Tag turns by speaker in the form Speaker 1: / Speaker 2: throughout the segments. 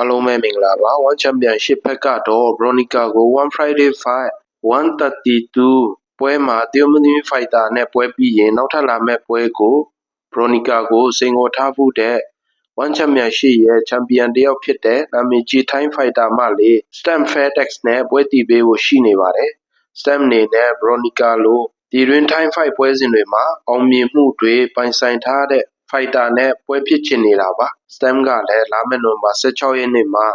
Speaker 1: အားလုံးပဲမင်္ဂလာပါ One Championship ဘက်ကတော့ Bronica ကို One Friday Fight 132ပွဲမှာတရုတ်မသမီးဖိုက်တာနဲ့ပွဲပြီးရင်နောက်ထပ်လာမဲ့ပွဲကို Bronica ကိုစိန်ခေါ်ထားဖို့တဲ့ One Championship ရဲ့ချန်ပီယံတစ်ယောက်ဖြစ်တဲ့နာမည်ကြီးထိုင်းဖိုက်တာမှလေ Stamp Fairtex နဲ့ပွဲတီးပေးဖို့ရှိနေပါတယ် Stamp အနေနဲ့ Bronica လိုဒီတွင်ထိုင်းဖိုက်ပွဲစဉ်တွေမှာအောင်မြင်မှုတွေပိုင်ဆိုင်ထားတဲ့ ဖိုက်တာနဲ့ပွဲဖြစ်ချင်နေတာပါ STEM ကလည်း လာမယ့် နိုဝင်ဘာ16ရက်နေ့မှာ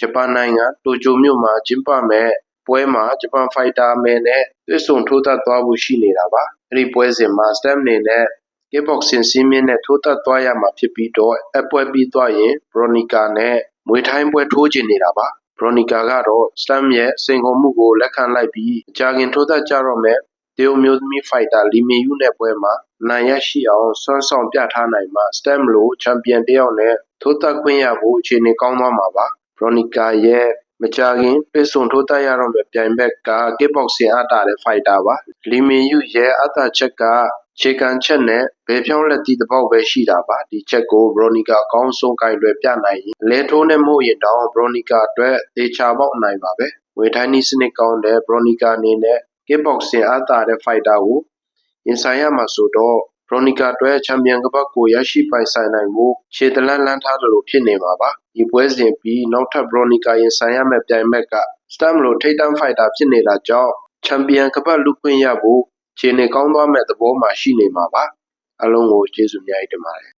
Speaker 1: ဂျပန်နိုင်ငံ တိုကျိုမြို့မှာ ကျင်းပမဲ့ပွဲမှာ ဂျပန်ဖိုက်တာမယ်နဲ့ တွေ့ဆုံထိုးသတ်သွားဖို့ ရှိနေတာပါ အဲ့ဒီပွဲစဉ်မှာ STEM အနေနဲ့ kickboxing စင်းမြင့်နဲ့ ထိုးသတ်သွားရမှာဖြစ်ပြီးတော့အပွဲပြီးသွားရင် Bronica နဲ့မွေထိုင်းပွဲ ထိုးချင်နေတာပါ Bronica ကတော့ STEM ရဲ့ စိန်ခေါ်မှုကို လက်ခံလိုက်ပြီးအကြခင် ထိုးသတ်ကြတော့မဲ့ တရုတ်မျိုးသမီးဖိုက်တာ လီမင်ယူနဲ့ပွဲမှာနိုင်ရရှိအောင်စွမ်းဆောင်ပြထားနိုင်မှာ STEM လို့ချန်ပီယံတယောက်နဲ့ထိုးသတ်ခွင့်ရဖို့အခြေအနေကောင်းသွားမှာပါ Bronica ရဲ့မကြခင်တွေ့ဆုံထိုးသတ်ရတော့မဲ့ပြိုင်ဘက်က kickboxing အတာတဲ့ဖိုက်တာပါလီမင်ယူရဲ့အတာချက်ကခြေကန်ချက်နဲ့ဘယ်ဖြောင်းလက်တီးတစ်ပေါက်ပဲရှိတာပါဒီချက်ကို Bronica အကောင်းဆုံးကင်တွယ်ပြနိုင်ရင်လဲထိုးနဲ့မဟုတ်ရင်တောင် Bronica အတွက်သေချာပေါက်နိုင်ပါပဲငွေထိုင်းနီးစနစ်ကောင်းတဲ့ Bronica အနေနဲ့ kickboxing အတာတဲ့ဖိုက်တာကိုရင်ဆိုင်ရမှာဆိုတော့ Bronica အတွက်ချန်ပီယံကပတ်ကိုရရှိပိုင်ဆိုင်နိုင်ဖို့ခြေတလန်းလန်းထားသလိုဖြစ်နေမှာပါဒီပွဲစဉ်ပြီးနောက်ထပ် Bronica ရင်ဆိုင်ရမယ့်ပြိုင်ဘက်က Stam လို့ထိပ်တန်းဖိုက်တာဖြစ်နေတာကြောင့်ချန်ပီယံကပတ်လုခွင့်ရဖို့ခြေနေကောင်းသွားမဲ့သဘောမှာရှိနေမှာပါအားလုံးကိုကျေးဇူးအများကြီးတင်ပါတယ်